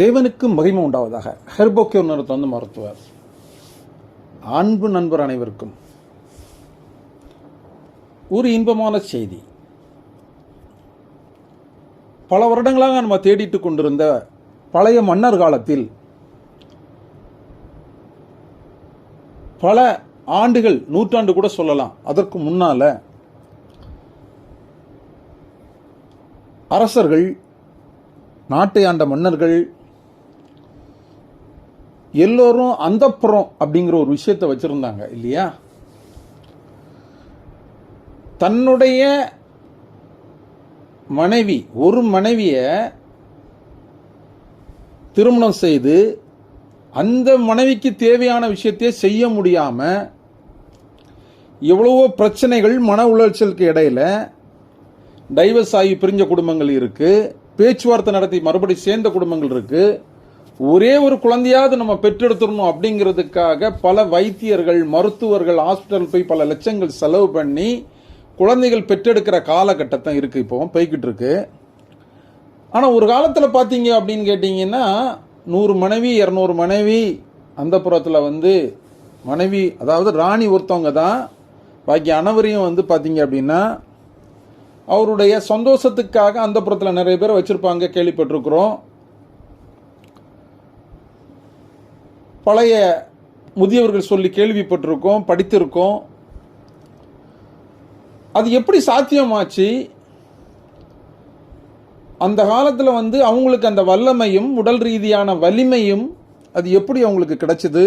தேவனுக்கு மகிமை உண்டாவதாக. ஹெர்போக்கியோ நிறுத்த வந்து மருத்துவர். அன்பு நண்பர் அனைவருக்கும் ஒரு இன்பமான செய்தி. பல வருடங்களாக நம்ம தேடிட்டு கொண்டிருந்த பழைய மன்னர் காலத்தில் பல ஆண்டுகள் நூற்றாண்டு கூட சொல்லலாம். அதற்கு முன்னால அரசர்கள் நாட்டை ஆண்ட மன்னர்கள் எல்லோரும் அந்தப்புறம் அப்படிங்கிற ஒரு விஷயத்தை வச்சுருந்தாங்க இல்லையா? தன்னுடைய மனைவி ஒரு மனைவியை திருமணம் செய்து அந்த மனைவிக்கு தேவையான விஷயத்தையே செய்ய முடியாமல் எவ்வளவோ பிரச்சனைகள் மன உளைச்சலுக்கு இடையில டைவர்ஸ் ஆகி பிரிஞ்ச குடும்பங்கள் இருக்குது பேச்சுவார்த்தை நடத்தி மறுபடி சேர்ந்த குடும்பங்கள் இருக்குது ஒரே ஒரு குழந்தையாவது நம்ம பெற்றெடுத்துடணும் அப்படிங்கிறதுக்காக பல வைத்தியர்கள் மருத்துவர்கள் ஹாஸ்பிட்டல் போய் பல லட்சங்கள் செலவு பண்ணி குழந்தைகள் பெற்றெடுக்கிற காலகட்டத்தை இருக்குது இப்போ போய்கிட்டு இருக்கு. ஆனால் ஒரு காலத்தில் பார்த்தீங்க அப்படின்னு கேட்டிங்கன்னா நூறு மனைவி இரநூறு மனைவி அந்த புறத்தில் வந்து மனைவி அதாவது ராணி ஒருத்தவங்க தான். பாக்கி அனைவரையும் வந்து பார்த்தீங்க அப்படின்னா அவருடைய சந்தோஷத்துக்காக அந்த புறத்தில் நிறைய பேர் வச்சுருப்பாங்க கேள்விப்பட்டிருக்கிறோம். பழைய முதியவர்கள் சொல்லி கேள்விப்பட்டிருக்கோம் படித்திருக்கோம். அது எப்படி சாத்தியமாச்சு? அந்த காலத்தில் வந்து அவங்களுக்கு அந்த வல்லமையும் உடல் ரீதியான வலிமையும் அது எப்படி அவங்களுக்கு கிடைச்சது?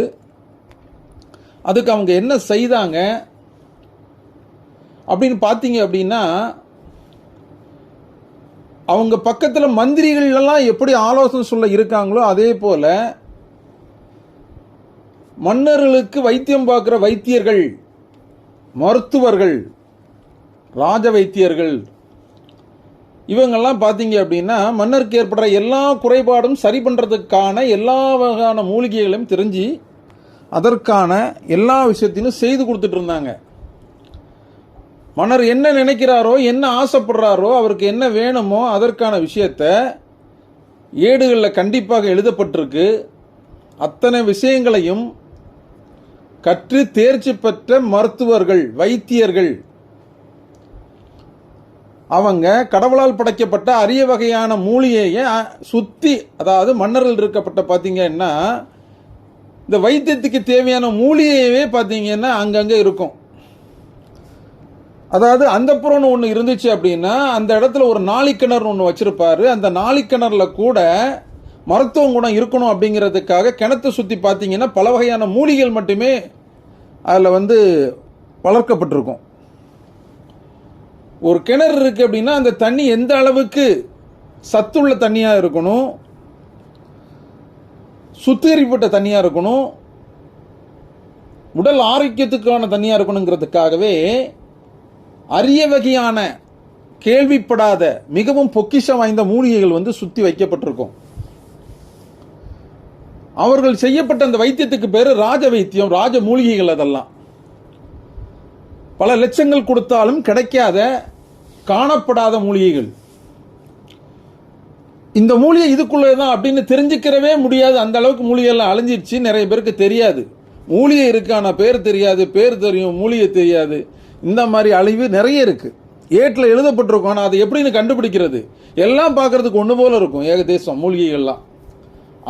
அதுக்கு அவங்க என்ன செய்தாங்க? அப்படின்னு பார்த்தீங்க அப்படின்னா அவங்க பக்கத்தில் மந்திரிகள் எல்லாம் எப்படி ஆலோசனை சொல்ல இருக்காங்களோ அதே போல் மன்னர்களுக்கு வைத்தியம் பார்க்குற வைத்தியர்கள் மருத்துவர்கள் ராஜ வைத்தியர்கள் இவங்கெல்லாம் பார்த்தீங்க அப்படின்னா மன்னருக்கு ஏற்படுற எல்லா குறைபாடும் சரி பண்ணுறதுக்கான எல்லா வகையான மூலிகைகளையும் தெரிஞ்சு அதற்கான எல்லா விஷயத்தையும் செய்து கொடுத்துட்டு இருந்தாங்க. மன்னர் என்ன நினைக்கிறாரோ என்ன ஆசைப்படுறாரோ அவருக்கு என்ன வேணுமோ அதற்கான விஷயத்த ஏடுகளில் கண்டிப்பாக எழுதப்பட்டிருக்கு. அத்தனை விஷயங்களையும் கற்று தேர்ச்சி பெற்ற மருத்துவர்கள் வைத்தியர்கள். அவங்க கடவுளால் படைக்கப்பட்ட அரிய வகையான மூலிகையை சுத்தி அதாவது மன்னர்கள் இருக்கப்பட்ட பார்த்தீங்கன்னா இந்த வைத்தியத்துக்கு தேவையான மூலிகையவே பார்த்தீங்கன்னா அங்கங்கே இருக்கும். அதாவது அந்த புறம்னு ஒன்று இருந்துச்சு அப்படின்னா அந்த இடத்துல ஒரு நாளிக்கிணறு ஒன்று வச்சிருப்பாரு. அந்த நாளிக்கிணறுல கூட மருத்துவ குணம் இருக்கணும் அப்படிங்கிறதுக்காக கிணத்தை சுற்றி பார்த்தீங்கன்னா பல வகையான மூலிகைகள் மட்டுமே அதில் வந்து வளர்க்கப்பட்டிருக்கும். ஒரு கிணறு இருக்கு அப்படின்னா அந்த தண்ணி எந்த அளவுக்கு சத்துள்ள தண்ணியாக இருக்கணும் சுத்திகரிப்பட்ட தண்ணியாக இருக்கணும் உடல் ஆரோக்கியத்துக்கான தண்ணியாக இருக்கணுங்கிறதுக்காகவே அரிய வகையான கேள்விப்படாத மிகவும் பொக்கிஷம் வாய்ந்த மூலிகைகள் வந்து சுற்றி வைக்கப்பட்டிருக்கும். அவர்கள் செய்யப்பட்ட அந்த வைத்தியத்துக்கு பேரு ராஜ வைத்தியம் ராஜ மூலிகைகள் அதெல்லாம். பல லட்சங்கள் கொடுத்தாலும் கிடைக்காத காணப்படாத மூலிகைகள். இந்த மூலிகை இதுக்குள்ளே தான் அப்படின்னு தெரிஞ்சுக்கிறவே முடியாது. அந்த அளவுக்கு மூலிகைலாம் அழிஞ்சிருச்சு. நிறைய பேருக்கு தெரியாது. மூலிகை இருக்கான பேர் தெரியாது. பேர் தெரியும் மூலிகை தெரியாது. இந்த மாதிரி அழிவு நிறைய இருக்கு. ஏட்டில் எழுதப்பட்டிருக்கும். ஆனால் அதை எப்படின்னு கண்டுபிடிக்கிறது? எல்லாம் பார்க்கறதுக்கு ஒன்று போல இருக்கும். ஏகதேசம் மூலிகைகள்லாம்.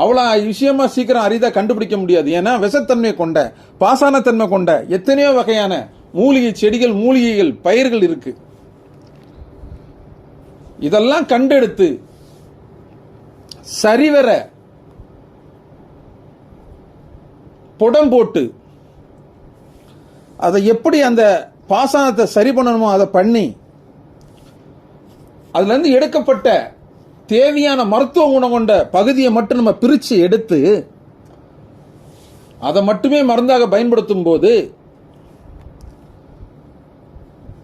அவ்வளோ விஷயமா சீக்கிரம் அரிதாக கண்டுபிடிக்க முடியாது. ஏன்னா விஷத்தன்மை கொண்ட பாசானத்தன்மை கொண்ட எத்தனையோ வகையான மூலிகை செடிகள் மூலிகைகள் பயிர்கள் இருக்கு. இதெல்லாம் கண்டெடுத்து சரிவர புடம் போட்டு அதை எப்படி அந்த பாசனத்தை சரி பண்ணணுமோ அதை பண்ணி அதுலேருந்து எடுக்கப்பட்ட தேவையான மருத்துவ குணம் கொண்ட பகுதியை மட்டும் நம்ம பிரித்து எடுத்து அதை மட்டுமே மருந்தாக பயன்படுத்தும் போது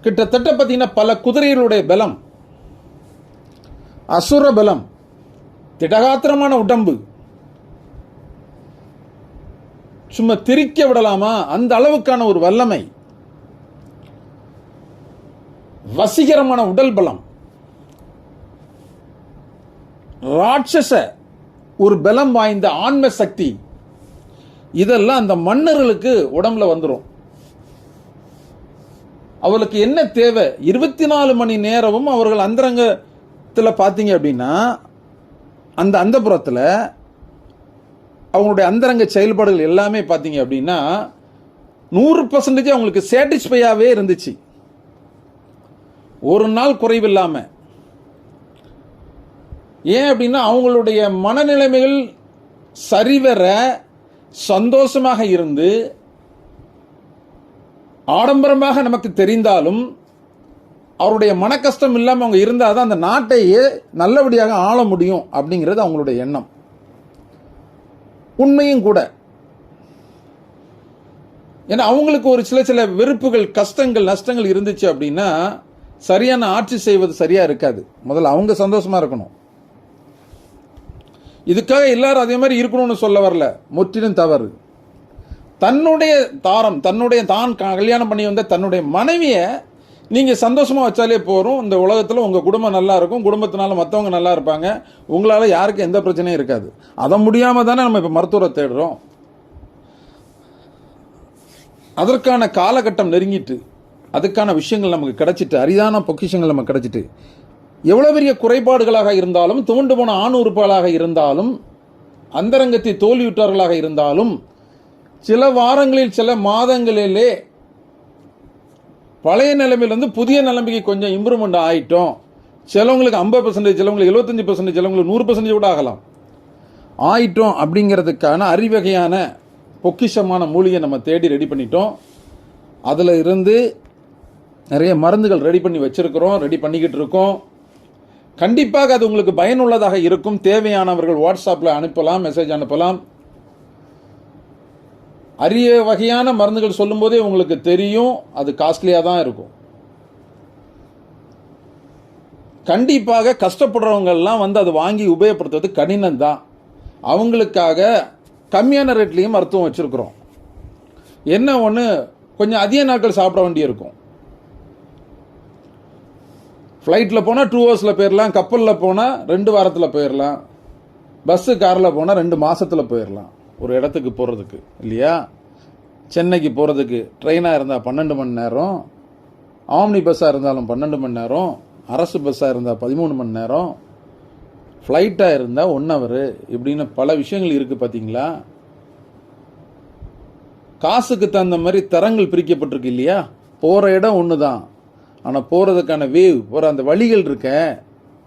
கிட்டத்தட்ட பார்த்தீங்கன்னா பல குதிரைகளுடைய பலம் அசுர பலம் திடகாத்திரமான உடம்பு சும்மா திரிக்க விடலாமா? அந்த அளவுக்கான ஒரு வல்லமை வசீகரமான உடல் பலம். ராட்சச ஒரு பலம் வாய்ந்த ஆன்ம சக்தி. இதெல்லாம் அந்த மன்னர்களுக்கு உடம்புல வந்துடும் அவளுக்கு என்ன தேவை? இருபத்தி நாலு மணி நேரமும் அவர்கள் அந்தரங்கத்தில் பார்த்தீங்க அப்படின்னா அந்த அந்தப்புறத்தில் அவங்களுடைய அந்தரங்க செயல்பாடுகள் எல்லாமே பார்த்தீங்க அப்படின்னா நூறு பர்சன்டேஜ் அவங்களுக்கு சாட்டிஸ்ஃபையாகவே இருந்துச்சு. ஒரு நாள் குறைவில்லாமல் ஏன் அப்படின்னா அவங்களுடைய மனநிலைமைகள் சரிவர சந்தோஷமாக இருந்து ஆடம்பரமாக நமக்கு தெரிந்தாலும் அவருடைய மன கஷ்டம் இல்லாமல் அவங்க இருந்தால் தான் அந்த நாட்டையே நல்லபடியாக ஆள முடியும் அப்படிங்கிறது அவங்களுடைய எண்ணம். உண்மையும் கூட. ஏன்னா அவங்களுக்கு ஒரு சில சில வெறுப்புகள் கஷ்டங்கள் நஷ்டங்கள் இருந்துச்சு அப்படின்னா சரியான ஆட்சி செய்வது சரியாக இருக்காது. முதல்ல அவங்க சந்தோஷமாக இருக்கணும். இதுக்காக எல்லாரும் அதே மாதிரி இருக்கணும்னு சொல்ல வரல. முற்றிலும் தவறு. தன்னுடைய தாரம் தன்னுடைய தான் க- கல்யாணம் பண்ணி வந்த தன்னுடைய மனைவியை நீங்கள் சந்தோஷமாக வச்சாலே போகிறோம் இந்த உலகத்தில் உங்கள் குடும்பம் நல்லா இருக்கும். குடும்பத்தினால மற்றவங்க நல்லா இருப்பாங்க. உங்களால் யாருக்கும் எந்த பிரச்சனையும் இருக்காது. அதை முடியாமல் தானே நம்ம இப்போ மருத்துவரை தேடுறோம். அதற்கான காலகட்டம் நெருங்கிட்டு அதுக்கான விஷயங்கள் நமக்கு கிடச்சிட்டு அரிதான பொக்கிஷங்கள் நமக்கு கிடச்சிட்டு எவ்வளோ பெரிய குறைபாடுகளாக இருந்தாலும் துவண்டு போன ஆண் உறுப்புகளாக இருந்தாலும் அந்தரங்கத்தை தோல்வியுற்றவர்களாக இருந்தாலும் சில வாரங்களில் சில மாதங்களிலே பழைய நிலைமையிலேருந்து புதிய நிலைமைக்கு கொஞ்சம் இம்ப்ரூவ்மெண்ட் ஆகிட்டோம் சிலவங்களுக்கு ஐம்பது பர்சன்டேஜ் சிலவங்களுக்கு எழுபத்தஞ்சு பர்சன்டேஜ் சிலவங்களுக்கு நூறு பர்சன்டேஜ் கூட ஆகலாம். ஆயிட்டோம் அப்படிங்கிறதுக்கான அறிவகையான பொக்கிஷமான மூலிகை நம்ம தேடி ரெடி பண்ணிட்டோம். அதில் இருந்து நிறைய மருந்துகள் ரெடி பண்ணி வச்சுருக்கிறோம் ரெடி பண்ணிக்கிட்டு இருக்கோம். கண்டிப்பாக அது உங்களுக்கு பயனுள்ளதாக இருக்கும். தேவையானவர்கள் வாட்ஸ்அப்பில் அனுப்பலாம் மெசேஜ் அனுப்பலாம். அரிய வகையான மருந்துகள் சொல்லும்போதே உங்களுக்கு தெரியும். அது காஸ்ட்லியாக தான் இருக்கும். கண்டிப்பாக கஷ்டப்படுறவங்கெல்லாம் வந்து அதை வாங்கி உபயோகப்படுத்துறது கடினம் தான். அவங்களுக்காக கம்மியான ரேட்லேயும் மருத்துவம் வச்சுருக்குறோம். என்ன ஒன்று கொஞ்சம் அதிக நாட்கள் சாப்பிட வேண்டியிருக்கும். ஃப்ளைட்டில் போனால் டூ ஹவர்ஸில் போயிடலாம் கப்பலில் போனால் ரெண்டு வாரத்தில் போயிடலாம் பஸ்ஸு காரில் போனால் ரெண்டு மாதத்தில் போயிடலாம் ஒரு இடத்துக்கு போகிறதுக்கு இல்லையா? சென்னைக்கு போகிறதுக்கு ட்ரெயினாக இருந்தால் பன்னெண்டு மணி நேரம் ஆம்னி பஸ்ஸாக இருந்தாலும் பன்னெண்டு மணி நேரம் அரசு பஸ்ஸாக இருந்தால் பதிமூணு மணி நேரம் ஃப்ளைட்டாக இருந்தால் ஒன் ஹவர் இப்படின்னு பல விஷயங்கள் இருக்குது பார்த்தீங்களா காசுக்கு தகுந்த மாதிரி தரங்கள் பிரிக்கப்பட்டிருக்கு இல்லையா? போகிற இடம் ஒன்று தான் ஆனால் போகிறதுக்கான வேவ் போகிற அந்த வழிகள் இருக்க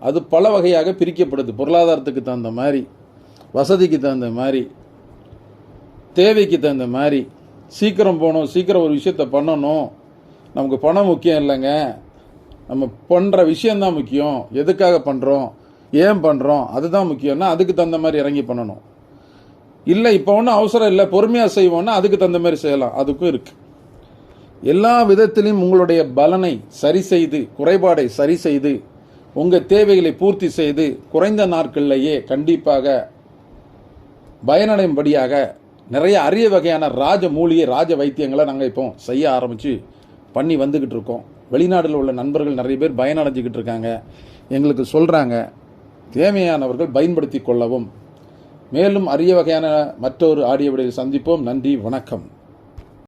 அது பல வகையாக பிரிக்கப்படுது. பொருளாதாரத்துக்கு தகுந்த மாதிரி வசதிக்கு தகுந்த மாதிரி தேவைக்கு தகுந்த மாதிரி சீக்கிரம் போகணும் சீக்கிரம் ஒரு விஷயத்த பண்ணணும். நமக்கு பணம் முக்கியம் இல்லைங்க. நம்ம பண்ணுற விஷயந்தான் முக்கியம். எதுக்காக பண்ணுறோம் ஏன் பண்ணுறோம் அதுதான் முக்கியம்னா அதுக்கு தகுந்த மாதிரி இறங்கி பண்ணணும். இல்லை இப்போ ஒன்றும் அவசரம் இல்லை. பொறுமையாக செய்வோன்னா அதுக்கு தகுந்த மாதிரி செய்யலாம். அதுக்கும் இருக்குது எல்லா விதத்திலும் உங்களுடைய பலனை சரி செய்து குறைபாடை சரி செய்து உங்கள் தேவைகளை பூர்த்தி செய்து குறைந்த நாட்கள்லேயே கண்டிப்பாக பயனடையும்படியாக நிறைய அரிய வகையான ராஜ மூலிகை ராஜ வைத்தியங்களை நாங்கள் இப்போ செய்ய ஆரம்பித்து பண்ணி வந்துக்கிட்டு இருக்கோம். வெளிநாட்டில் உள்ள நண்பர்கள் நிறைய பேர் பயனடைஞ்சிக்கிட்டு இருக்காங்க. எங்களுக்கு சொல்கிறாங்க தேவையானவர்கள் பயன்படுத்தி கொள்ளவும். மேலும் அரிய வகையான மற்றொரு ஆடியோ விடையில் சந்திப்போம். நன்றி வணக்கம்.